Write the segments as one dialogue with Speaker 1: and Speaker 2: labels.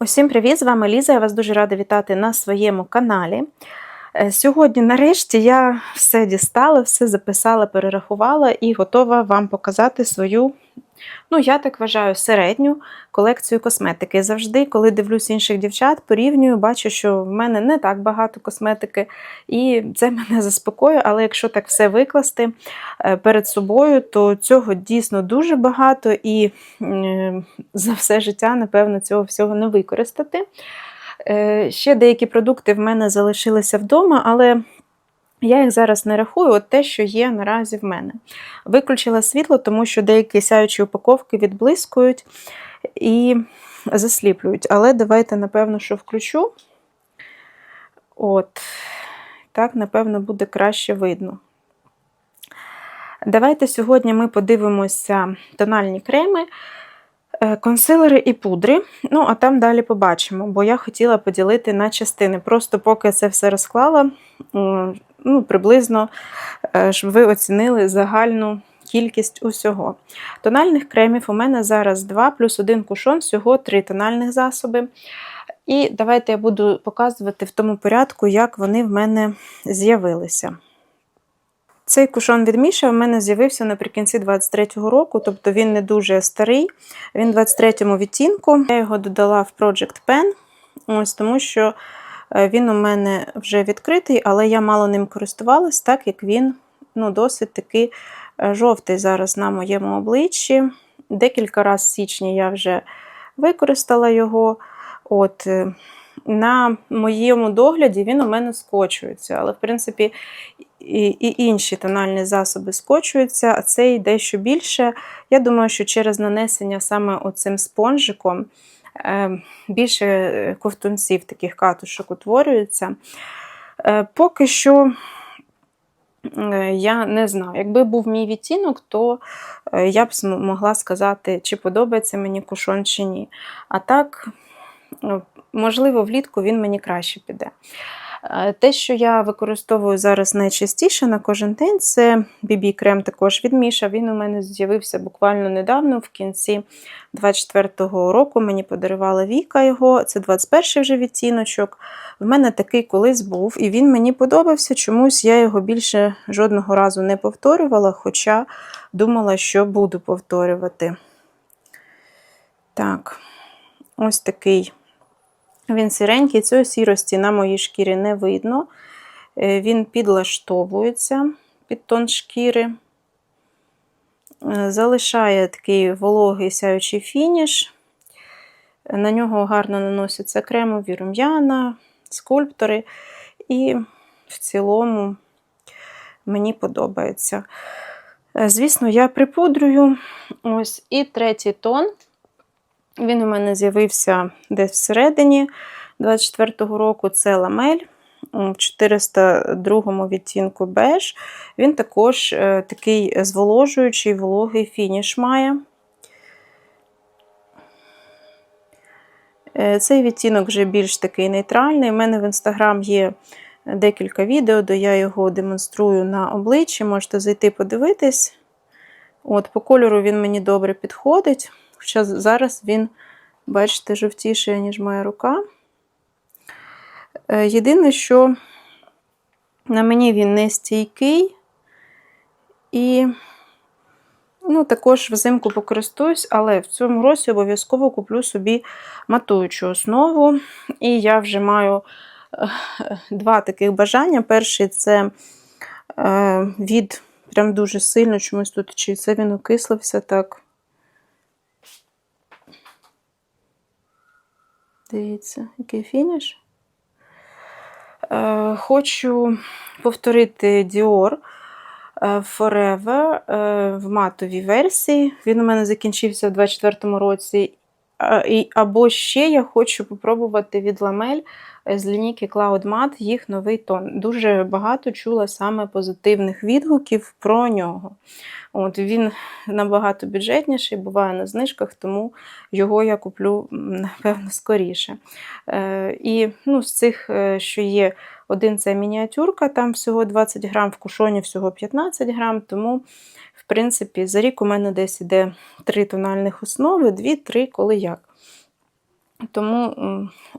Speaker 1: Усім привіт! З вами Ліза. Я вас дуже рада вітати на своєму каналі. Е, Сьогодні, нарешті, я все дістала, все записала, перерахувала і готова вам показати свою, ну, я так вважаю, середню колекцію косметики. Завжди, коли дивлюсь інших дівчат, порівнюю, бачу, що в мене не так багато косметики, і це мене заспокоює. Але якщо так все викласти е, перед собою, то цього дійсно дуже багато, і за все життя, напевно, цього всього не використати. Е, Ще деякі продукти в мене залишилися вдома, але я їх зараз не рахую, от те, що є наразі в мене. Виключила світло, тому що деякі сяючі упаковки відблискують і засліплюють. Але давайте, напевно, що включу. От, так, напевно, буде краще видно. Давайте сьогодні ми подивимося тональні креми. Е, Консилери і пудри, ну, а там далі побачимо, бо я хотіла поділити на частини. Просто поки це все розклала, ну, приблизно, е, щоб ви оцінили загальну кількість усього. Тональних кремів у мене зараз 2 плюс один кушон, всього 3 тональних засоби. І давайте я буду показувати в тому порядку, як вони в мене з'явилися. Цей кушон від Міша в мене з'явився наприкінці 23-го року, тобто він не дуже старий. Він в 23-му відтінку. Я його додала в Project Pen, ось тому що він у мене вже відкритий, але я мало ним користувалась, так як він ну, досить таки е, жовтий зараз на моєму обличчі. Декілька разів січні я вже використала його. От, е, на моєму догляді він у мене скочується, але в принципі і, і інші тональні засоби скочуються, а цей дещо більше. Я думаю, що через нанесення саме оцим спонжиком е, більше ковтунців таких катушок утворюється. Е, Поки що. е, Я не знаю. Якби був мій відтінок, то е, я б могла сказати, чи подобається мені кушон, чи ні. А так, е, можливо, влітку він мені краще піде. Те, що я використовую зараз найчастіше на кожен день, це BB-крем також від Міша. Він у мене з'явився буквально недавно, в кінці 24-го року. Мені подарувала Віка його. Це 21-й вже відтіночок. В мене такий колись був, і він мені подобався. Чомусь я його більше жодного разу не повторювала, хоча думала, що буду повторювати. Так, ось такий. Він сіренький, цієї сірості на моїй шкірі не видно. Е, Він підлаштовується під тон шкіри. Е, Залишає такий вологий сяючий фініш. На нього гарно наносяться кремові рум'яна, скульптори. І в цілому мені подобається. Е, Звісно, я припудрюю. Ось і третій тон. Він у мене з'явився десь всередині 24-го року. Це ламель в 402 відтінку беж. Він також е, такий зволожуючий вологий фініш має. Е, Цей відтінок вже більш такий нейтральний. У мене в інстаграм є декілька відео, де я його демонструю на обличчі. Можете зайти подивитись. От, По кольору він мені добре підходить. Хоча зараз він, бачите, жовтіший, ніж моя рука. Е, Єдине, що на мені він не стійкий. І ну, також взимку покористуюсь, але в цьому році обов'язково куплю собі матуючу основу. І я вже маю е, два таких бажання. Перший це е, від прям дуже сильно чомусь тут, чи це він окислився так. Дивіться, який фініш. Е, хочу повторити Dior е, Forever е, в матовій версії. Він у мене закінчився в 24-му році. Або ще я хочу попробувати від Lamel з лінійки Cloud Matte їх новий тон. Дуже багато чула саме позитивних відгуків про нього. От Він набагато бюджетніший, буває на знижках, тому його я куплю, напевно, скоріше. Е, і ну, з цих, е, що є, один це мініатюрка, там всього 20 грам, в кушоні всього 15 грам, тому, в принципі, за рік у мене десь іде три тональних основи, дві-три, коли як. Тому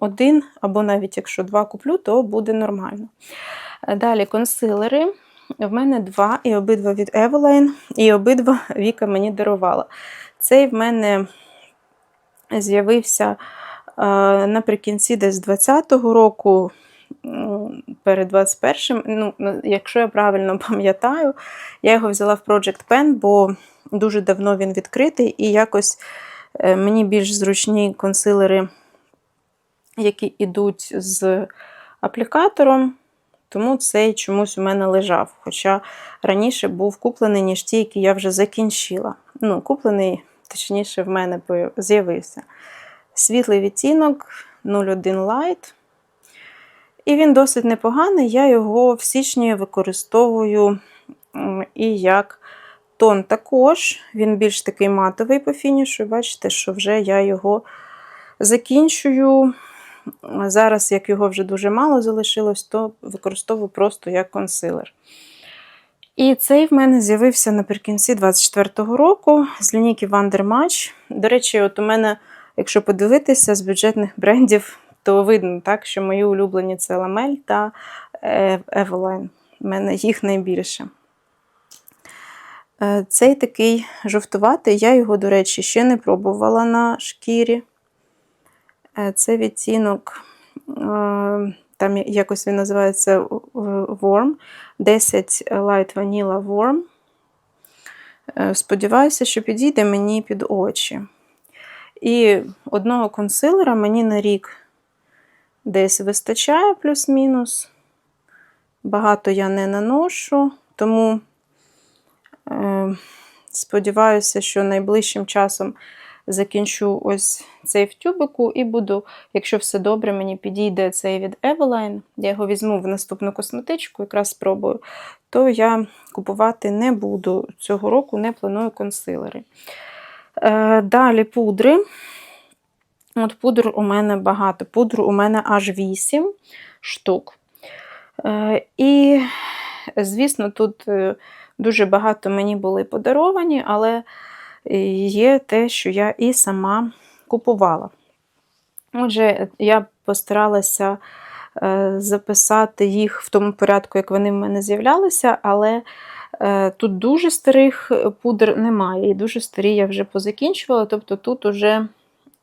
Speaker 1: один, або навіть якщо два куплю, то буде нормально. Е, Далі консилери. В мене два, і обидва від Eveline, і обидва Віка мені дарувала. Цей в мене з'явився е, наприкінці десь 20-го року, перед 21-м. Ну, якщо я правильно пам'ятаю, я його взяла в Project Pen, бо дуже давно він відкритий, і якось мені більш зручні консилери, які йдуть з аплікатором. Тому цей чомусь у мене лежав. Хоча раніше був куплений, ніж ті, які я вже закінчила. Ну, куплений, точніше, в мене з'явився. Світлий відтінок 01 Light. І він досить непоганий. Я його в січні використовую і як тон також. Він більш такий матовий по фінішу. Бачите, що вже я його закінчую. Зараз, як його вже дуже мало залишилось, то використовую просто як консилер. І цей в мене з'явився наприкінці 24-го року з лінійки Wondermatch. До речі, от у мене, якщо подивитися з бюджетних брендів, то видно, так, що мої улюблені це Ламель та е, Eveline. У мене їх найбільше. Е, Цей такий жовтуватий, я його, до речі, ще не пробувала на шкірі. Е, Це відтінок, е, там якось він називається Warm, 10 Light Vanilla Warm. Е, Сподіваюся, що підійде мені під очі. І одного консилера мені на рік десь вистачає плюс-мінус. Багато я не наношу, тому сподіваюся, що найближчим часом закінчу ось цей тюбику і буду, якщо все добре, мені підійде цей від Eveline, я його візьму в наступну косметичку, якраз спробую, то я купувати не буду цього року, не планую консилери. Е, Далі пудри. От пудр у мене багато. Пудр у мене аж 8 штук. Е, І, звісно, тут е, дуже багато мені були подаровані, але є те, що я і сама купувала. Отже, я постаралася е, записати їх в тому порядку, як вони в мене з'являлися, але е, тут дуже старих пудр немає, і дуже старі я вже позакінчувала, тобто тут уже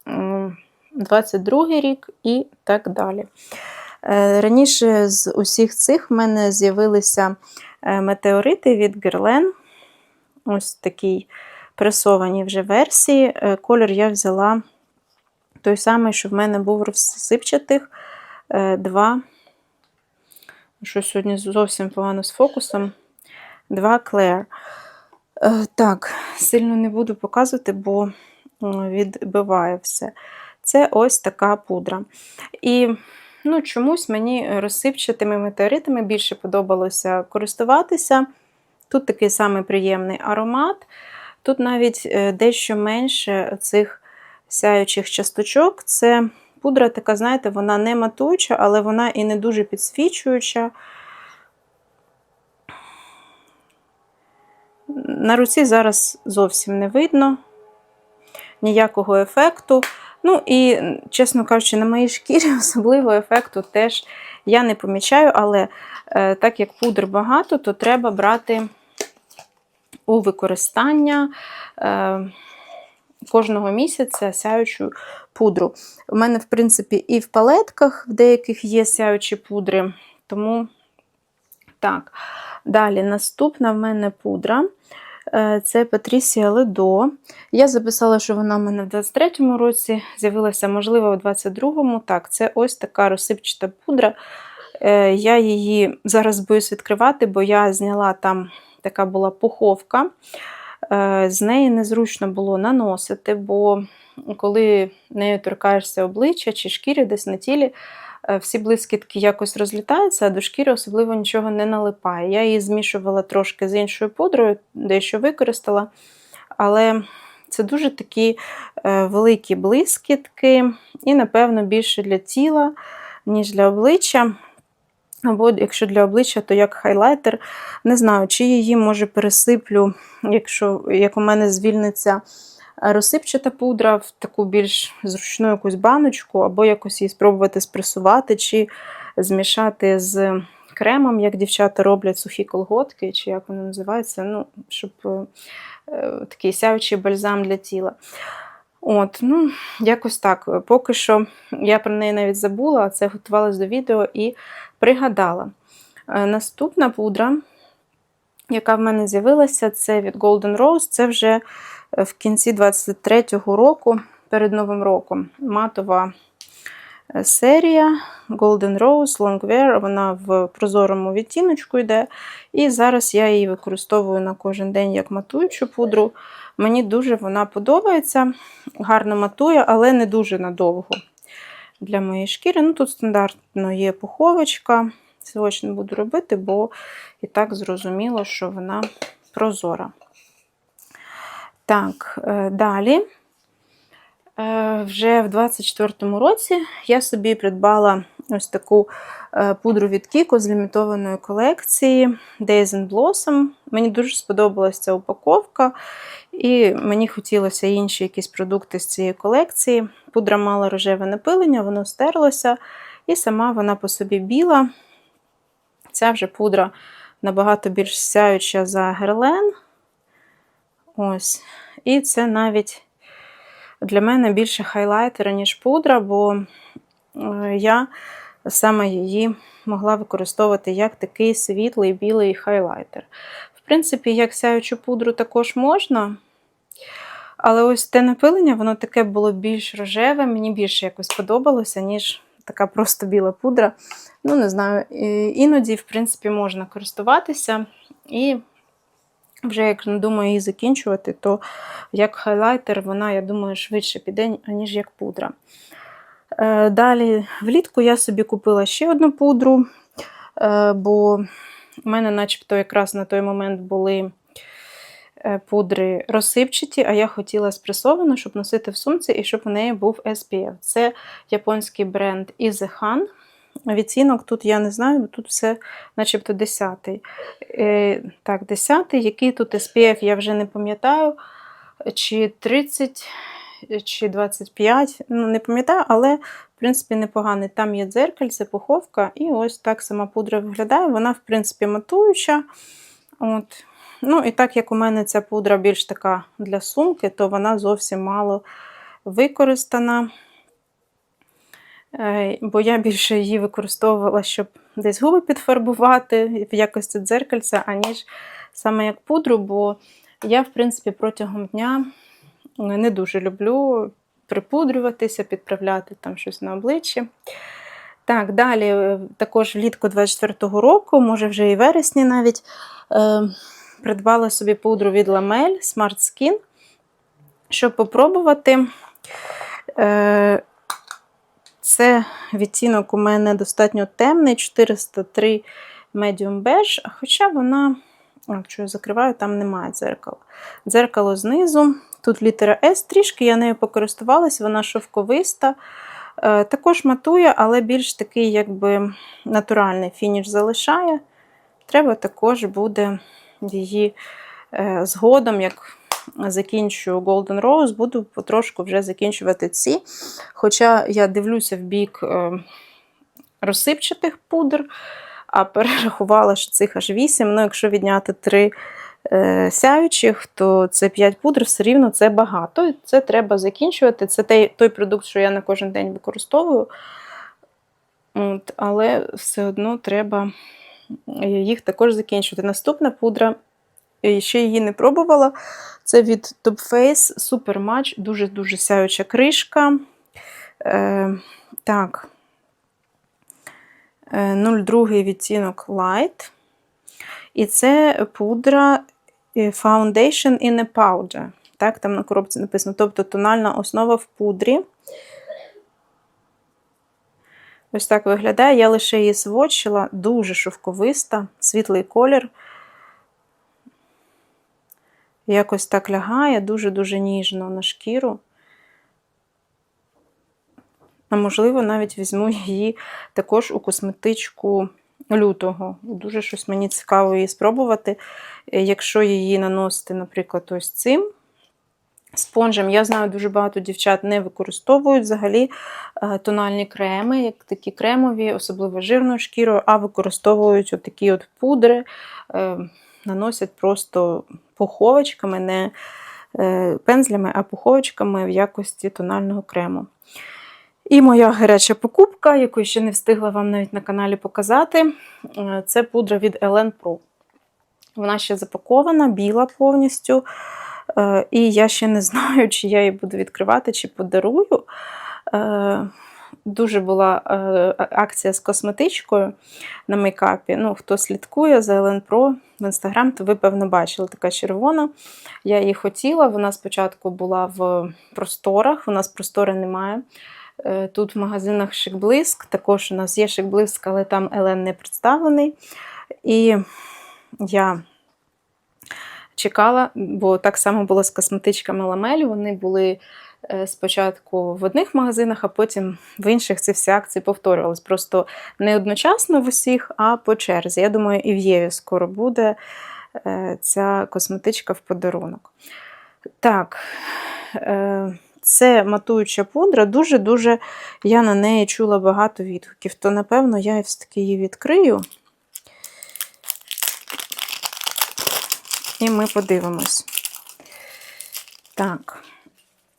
Speaker 1: м, 22 рік і так далі. Е, Раніше з усіх цих в мене з'явилися е, метеорити від Guerlain. Ось такий пресовані вже версії. Е, Колір я взяла той самий, що в мене був розсипчатих. Два. Що сьогодні зовсім погано з фокусом. Два. Е, Так, сильно не буду показувати, бо відбиває все. Це ось така пудра. І ну, чомусь мені розсипчатими метеоритами більше подобалося користуватися. Тут такий самий приємний аромат. Тут навіть е, дещо менше цих сяючих часточок. Це пудра така, знаєте, вона не матуюча, але вона і не дуже підсвічуюча. На руці зараз зовсім не видно ніякого ефекту. Ну і, чесно кажучи, на моїй шкірі особливого ефекту теж я не помічаю, але е, так як пудр багато, то треба брати у використання е, кожного місяця сяючу пудру. У мене, в принципі, і в палетках в деяких є сяючі пудри, тому так. Далі, наступна в мене пудра. Е, Це Патрісія Ледо. Я записала, що вона в мене в 23-му році з'явилася, можливо, в 22-му. Так, це ось така розсипчата пудра. Е, Я її зараз боюсь відкривати, бо я зняла там така була пуховка. Е, З неї незручно було наносити, бо коли нею торкаєшся обличчя чи шкіри десь на тілі, всі блискітки якось розлітаються, а до шкіри особливо нічого не налипає. Я її змішувала трошки з іншою пудрою, дещо використала. Але це дуже такі е, великі блискітки, і, напевно, більше для тіла, ніж для обличчя. Або якщо для обличчя, то як хайлайтер. Не знаю, чи її може пересиплю, якщо як у мене звільниться розсипчата пудра в таку більш зручну якусь баночку, або якось її спробувати спресувати, чи змішати з кремом, як дівчата роблять сухі колготки, чи як вони називаються, ну, щоб е, такий сяючий бальзам для тіла. От, ну, якось так. Поки що я про неї навіть забула, це готувалась до відео і пригадала. Е, Наступна пудра, яка в мене з'явилася, це від Golden Rose. Це вже е, в кінці 23-го року, перед Новим роком. Матова е, серія Golden Rose Longwear. Вона в прозорому відтіночку йде. І зараз я її використовую на кожен день як матуючу пудру. Мені дуже вона подобається, гарно матує, але не дуже надовго для моєї шкіри. Ну, Тут стандартно є пуховочка. Сьогодні не буду робити, бо і так зрозуміло, що вона прозора. Так, е, далі. Е, Вже в 24-му році я собі придбала ось таку е, пудру від Kiko з лімітованої колекції Days and Blossom. Мені дуже сподобалася ця упаковка, і мені хотілося інші якісь продукти з цієї колекції. Пудра мала рожеве напилення, воно стерлося, і сама вона по собі біла. Ця вже пудра набагато більш сяюча за герлен. Ось. І це навіть для мене більше хайлайтера, ніж пудра, бо е, я саме її могла використовувати як такий світлий білий хайлайтер. В принципі, як сяючу пудру також можна. Але ось те напилення, воно таке було більш рожеве, мені більше якось подобалося, ніж така просто біла пудра. Ну, не знаю, іноді, в принципі, можна користуватися. І вже, як думаю її закінчувати, то як хайлайтер вона, я думаю, швидше піде, ніж як пудра. Е, Далі, влітку я собі купила ще одну пудру, е, бо в мене, начебто, якраз на той момент були пудри розсипчаті, а я хотіла спресовану, щоб носити в сумці і щоб у неї був SPF. Це японський бренд Izehan. Відцінок тут я не знаю, бо тут все начебто 10. Е, так, 10. Який тут SPF, я вже не пам'ятаю, чи 30, чи 25, ну не пам'ятаю, але, в принципі, непоганий. Там є дзеркальце, пуховка, і ось так сама пудра виглядає. Вона, в принципі, матуюча. От. Ну, І так як у мене ця пудра більш така для сумки, то вона зовсім мало використана. Е, бо я більше її використовувала, щоб десь губи підфарбувати в якості дзеркальця, аніж саме як пудру, бо я, в принципі, протягом дня не дуже люблю припудрюватися, підправляти там щось на обличчі. Так, далі, е, також влітку 24-го року, може вже і вересні навіть, е, придбала собі пудру від Lamel Smart Skin, щоб попробувати. Е, це відтінок у мене достатньо темний, 403 Medium Beige, хоча вона, якщо я закриваю, там немає дзеркала. Дзеркало знизу. Тут літера S, трішки я нею покористувалась, вона шовковиста. Е, також матує, але більш такий якби натуральний фініш залишає. Треба також буде її е, згодом, як закінчую Golden Rose, буду потрошку вже закінчувати ці. Хоча я дивлюся в бік е, розсипчатих пудр, а перерахувала, що цих аж 8. Ну, якщо відняти 3 е, сяючих, то це 5 пудр, все рівно це багато. Це треба закінчувати. Це той, той продукт, що я на кожен день використовую. От, Але все одно треба їх також закінчувати. Наступна пудра і ще її не пробувала. Це від Top Face Super Match, дуже-дуже сяюча кришка. Е, Так, 02 е, відтінок Light. І це пудра е, Foundation in a Powder. Так, там на коробці написано, тобто тональна основа в пудрі. Ось так виглядає. Я лише її сводчила, дуже шовковиста, світлий колір якось так лягає дуже-дуже ніжно на шкіру. А можливо, навіть візьму її також у косметичку лютого. Дуже щось мені цікаво її спробувати. Якщо її наносити, наприклад, ось цим спонжем. Я знаю, дуже багато дівчат не використовують взагалі е, тональні креми, як такі кремові, особливо жирною шкірою, а використовують такі от пудри, е, наносять просто пуховичками, не е, пензлями, а пуховичками в якості тонального крему. І моя гаряча покупка, яку ще не встигла вам навіть на каналі показати, це пудра від Ellen Pro. Вона ще запакована, біла повністю. Е, І я ще не знаю, чи я її буду відкривати, чи подарую. Е, Дуже була е, акція з косметичкою на мейкапі. Ну, Хто слідкує за Ellen Pro в інстаграм, то ви, певно, бачили така червона. Я її хотіла. Вона спочатку була в просторах, у нас простори немає. Тут в магазинах Шикблиск. Також у нас є Шикблиск, але там Елен не представлений. І я чекала, бо так само було з косметичками ламель. Вони були е, спочатку в одних магазинах, а потім в інших ці всі акції повторювались. Просто не одночасно в усіх, а по черзі. Я думаю, і в Єві скоро буде е, ця косметичка в подарунок. Так. е, Це матуюча пудра, дуже-дуже я на неї чула багато відгуків, то, напевно, я все-таки її відкрию. І ми подивимось. Так,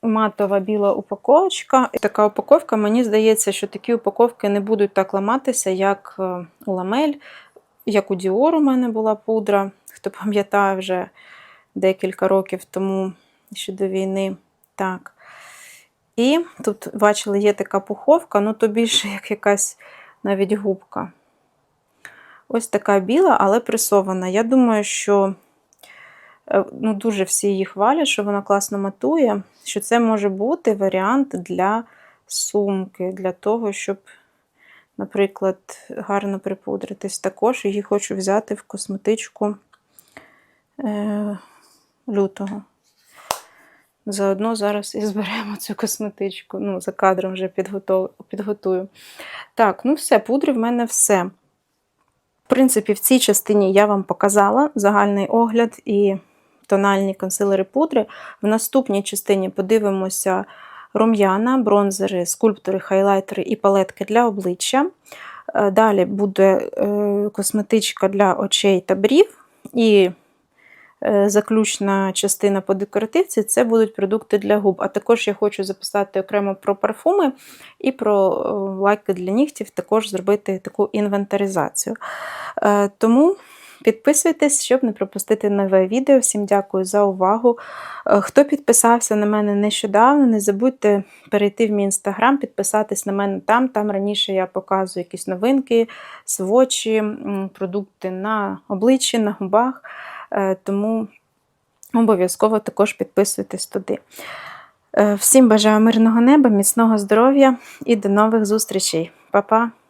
Speaker 1: матова біла упаковочка. Така упаковка, мені здається, що такі упаковки не будуть так ламатися, як е, ламель, як у Dior у мене була пудра. Хто пам'ятає вже декілька років тому ще до війни. Так. І тут, бачили, є така пуховка, ну то більше як якась навіть губка. Ось така біла, але пресована. Я думаю, що ну, дуже всі її хвалять, що вона класно матує, що це може бути варіант для сумки, для того, щоб, наприклад, гарно припудритись. Також її хочу взяти в косметичку е, лютого. Заодно зараз і зберемо цю косметичку. Ну, за кадром вже підготую. Так, ну все, пудри в мене все. В принципі, в цій частині я вам показала загальний огляд і тональні консилери пудри. В наступній частині подивимося рум'яна, бронзери, скульптори, хайлайтери і палетки для обличчя. Е, Далі буде е, косметичка для очей та брів. І е, заключна частина по декоративці це будуть продукти для губ. А також я хочу записати окремо про парфуми і про лайки для нігтів, також зробити таку інвентаризацію. Тому підписуйтесь, щоб не пропустити нове відео. Всім дякую за увагу. Е, Хто підписався на мене нещодавно, не забудьте перейти в мій інстаграм, підписатись на мене там. Там раніше я показую якісь новинки, свочі, продукти на обличчі, на губах. Е, Тому обов'язково також підписуйтесь туди. Е, Всім бажаю мирного неба, міцного здоров'я і до нових зустрічей. Па-па!